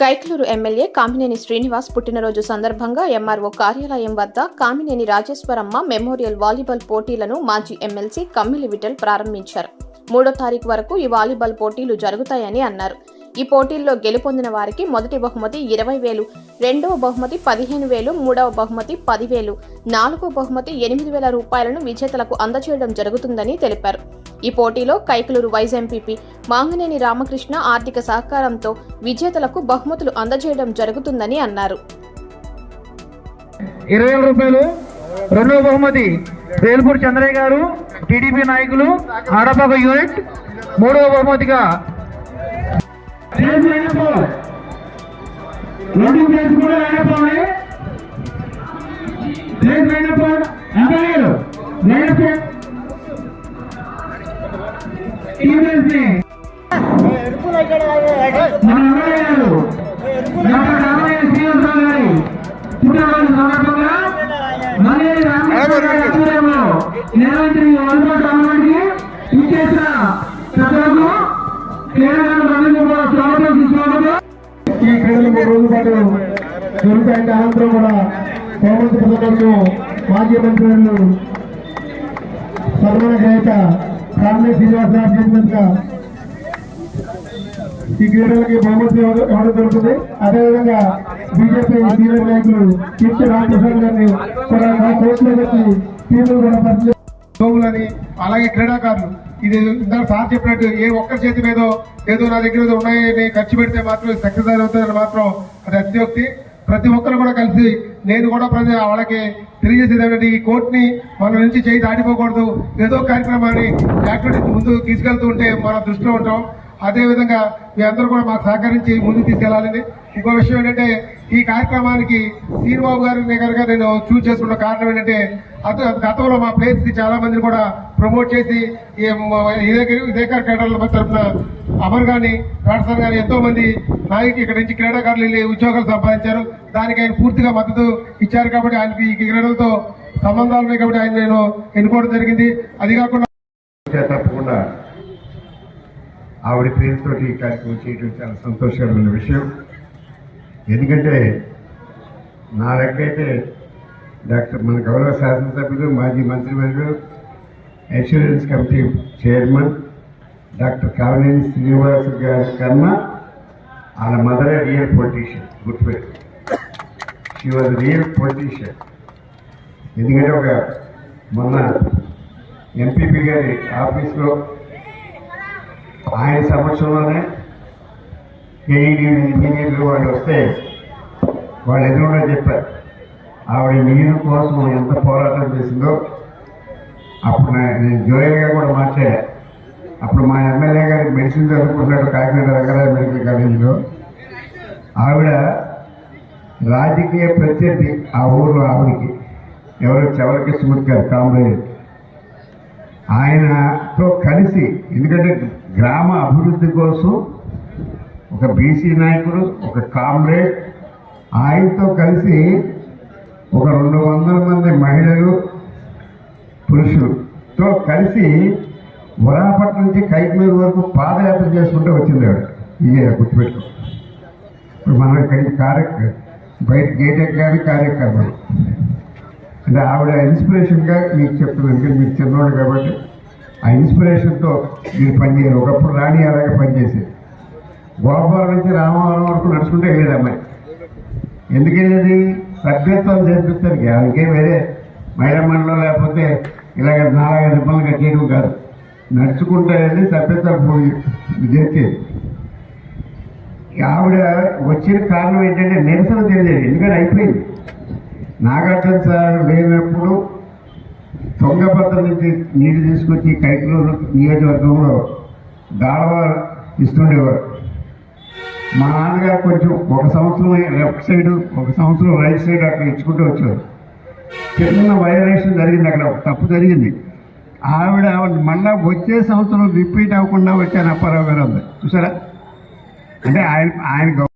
Kaikaluru MLA Kamineni Srinivas పుట్టినరోజు సందర్భంగా MRO కార్యాలయం వద్ద కామినేని రాజేశ్వరమ్మ మెమోరియల్ వాలీబాల్ పోటీలను మాజీ ఎమ్మెల్సీ కమ్మిలి విఠల్ ప్రారంభించారు. మూడో తారీఖు వరకు ఈ వాలీబాల్ పోటీలు జరుగుతాయని అన్నారు. ఈ పోటీల్లో గెలుపొందిన వారికి మొదటి బహుమతి ఇరవై వేలు రెండవ బహుమతి పదిహేను వేలు మూడవ బహుమతి పదివేలు నాలుగో బహుమతి ఎనిమిది వేల రూపాయలను విజేతలకు అందజేయడం జరుగుతుందని తెలిపారు. ఈ పోటీలో కైకలూరు వైస్ ఎంపీపీ మాంగనేని రామకృష్ణ ఆర్థిక సహకారంతో విజేతలకు బహుమతులు అందజేయడం జరుగుతుందని అన్నారు. ఇరవై వేల రూపాయలు రెండవ బహుమతి వేల్పూర్ చంద్రయ్య గారు టీడీపీ నాయకులు ఆడపాక యూనిట్ మూడవ బహుమతిగా ఈ క్రీడలు మూడు రోజుల పాటు జరుగుతాయంటే అనంతరం కూడా బహుమతి పొందడంలో మాజీ మంత్రులు సన్మాన గ్రహీత కామినే శ్రీనివాసరావు చేసినందుగా ఈ క్రీడలకి బహుమతి ఇవ్వడం ఇవ్వడం అదేవిధంగా బీజేపీ సీనియర్ నాయకులు కీర్తి రామకృష్ణ గారిని కూడా మా కోర్టులో వచ్చి టీములు కూడా పరిచయం అలాగే క్రీడాకారులు. ఇది ఇందాక సార్ చెప్పినట్టు ఏ ఒక్కరి చేతి మీద ఏదో నా దగ్గర ఉన్నాయని ఖర్చు పెడితే మాత్రం సక్సెస్ అవుతుందని మాత్రం అది అత్యోక్తి ప్రతి ఒక్కరు కూడా కలిసి నేను కూడా ప్రతి వాళ్ళకి తెలియజేసేది ఏంటంటే ఈ కోర్టుని మన నుంచి చేయి దాటిపోకూడదు. ఏదో కార్యక్రమాన్ని యాక్టివిటీ ముందుకు తీసుకెళ్తూ ఉంటే మన దృష్టిలో ఉంటాం. అదేవిధంగా మీ అందరూ కూడా మాకు సహకరించి ముందుకు తీసుకెళ్ళాలని. ఇంకో విషయం ఏంటంటే ఈ కార్యక్రమానికి శ్రీనిబాబు గారిని కనుక నేను చూస్ చేసుకున్న కారణం ఏంటంటే అత గతంలో మా ప్లేస్కి చాలా మందిని కూడా ప్రమోట్ చేసి ఇదే ఇదే క్రీడల తరఫున అమర్ గాని రాడ్సన్ గాని ఎంతో మంది నాయకులు ఇక్కడ నుంచి క్రీడాకారులు వెళ్ళి ఉద్యోగాలు సంపాదించారు. దానికి ఆయన పూర్తిగా మద్దతు ఇచ్చారు కాబట్టి ఆయనకి ఈ క్రీడలతో సంబంధాలు ఉన్నాయి కాబట్టి ఆయన నేను ఎన్నుకోవడం జరిగింది. అది కాకుండా ఆవిడ పేరుతో ఈ కార్యక్రమం చేయడం చాలా సంతోషకరమైన విషయం. ఎందుకంటే నా దగ్గరైతే డాక్టర్ మన గౌరవ శాసనసభ్యులు మాజీ మంత్రివర్యులు insurance committee chairman doctor Kamineni Srinivas గారి కన్నా వాళ్ళ మదరే రియల్ పొలిటీషియన్ గుర్తుపెట్టు షీ వాజ్ రియల్ పొలిటీషియన్ ఎందుకంటే ఒక మొన్న ఎంపీపీ గారి ఆఫీస్లో ఆయన సమక్షంలోనే కేఈడి ఇంజనీర్లు వాళ్ళు వస్తే వాళ్ళు ఎదురుగా చెప్పారు ఆవిడ నీరు కోసం ఎంత పోరాటం చేసిందో అప్పుడు నేను జోయల్గా కూడా మాట్లాడా అప్పుడు మా ఎమ్మెల్యే గారికి మెడిసిన్ చదువుకుంటున్నాడు కాకినాడ రంగరాజ మెడికల్ కాలేజీలో. ఆవిడ రాజకీయ ప్రత్యర్థి ఆ ఊరిలో ఆవిడకి. ఎవరు చవరకృష్ణమూర్తి గారు కామ్రేడ్. ఆయనతో కలిసి ఎందుకంటే గ్రామ అభివృద్ధి కోసం ఒక బీసీ నాయకుడు ఒక కామ్రేడ్ ఆయనతో కలిసి ఒక రెండు వందల మంది మహిళలు పురుషులతో కలిసి వరాపట్నం నుంచి కైకమూరు వరకు పాదయాత్ర చేసుకుంటూ వచ్చింది ఆవిడ. ఇదే గుర్తుపెట్టుకో. ఇప్పుడు మనం ఇక్కడికి కార్యక్రమం బయట గేట్ ఎక్కాలి కార్యక్రమం. అంటే ఆవిడ ఇన్స్పిరేషన్గా మీకు చెప్తున్నాను మీరు చిన్నవాడు కాబట్టి. ఆ ఇన్స్పిరేషన్తో మీరు పనిచేయరు ఒకప్పుడు రాణి అలాగే పనిచేసేది. గోపాలం నుంచి రామవరం వరకు నడుచుకుంటే వెళ్ళేది అమ్మాయి. ఎందుకు వెళ్ళేది? సభ్యత్వం చేర్పిస్తారు. అందుకే వేరే మహిళా లేకపోతే ఇలాగ నాలుగైదు రిబ్బన్లు కట్టేయడం కాదు. నడుచుకుంటే వెళ్ళి సభ్యత్వం పోయి చేసేది ఆవిడ వచ్చిన కారణం ఏంటంటే నిరసన తెలియదు. ఎందుకంటే అయిపోయింది. నాగార్జున సార్ లేనప్పుడు తుంగభద్ర నుంచి నీళ్ళు తీసుకొచ్చి కైకలూరు నియోజకవర్గంలో దాడవ ఇస్తుండేవారు. మా నాన్నగారు కొంచెం ఒక సంవత్సరం లెఫ్ట్ సైడ్ ఒక సంవత్సరం రైట్ సైడ్ అట్లా ఇచ్చుకుంటూ వచ్చారు చిన్న వైలేషన్ జరిగింది అక్కడ ఒక తప్పు జరిగింది. ఆవిడ మళ్ళా వచ్చే సంవత్సరం రిపీట్ అవ్వకుండా వచ్చాను అప్పారావు గారు అంది చూసారా? అంటే ఆయన ఆయన గౌ-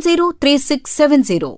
103670.